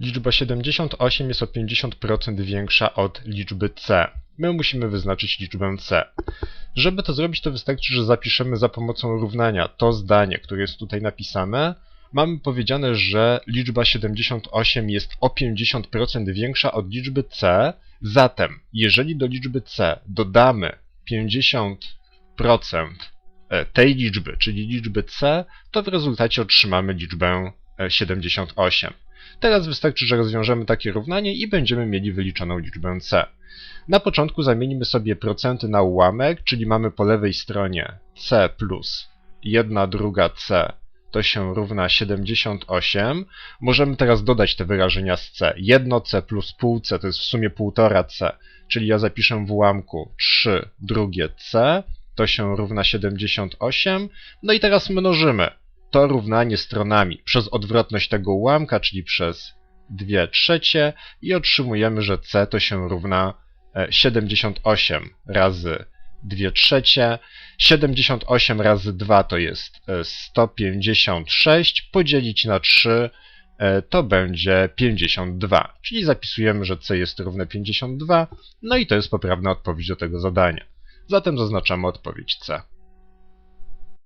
Liczba 78 jest o 50% większa od liczby c. My musimy wyznaczyć liczbę c. Żeby to zrobić, to wystarczy, że zapiszemy za pomocą równania to zdanie, które jest tutaj napisane. Mamy powiedziane, że liczba 78 jest o 50% większa od liczby c. Zatem, jeżeli do liczby c dodamy 50% e, tej liczby, czyli liczby c, to w rezultacie otrzymamy liczbę e, 78. Teraz wystarczy, że rozwiążemy takie równanie i będziemy mieli wyliczoną liczbę c. Na początku zamienimy sobie procenty na ułamek, czyli mamy po lewej stronie c plus 1 druga c to się równa 78. Możemy teraz dodać te wyrażenia z c. 1c plus pół c to jest w sumie 1,5 c, czyli ja zapiszę w ułamku 3 drugie c to się równa 78. No i teraz mnożymy to równanie stronami przez odwrotność tego ułamka, czyli przez 2 trzecie i otrzymujemy, że c to się równa e, 78 razy 2 trzecie. 78 razy 2 to jest e, 156, podzielić na 3 e, to będzie 52, czyli zapisujemy, że c jest równe 52, no i to jest poprawna odpowiedź do tego zadania. Zatem zaznaczamy odpowiedź C.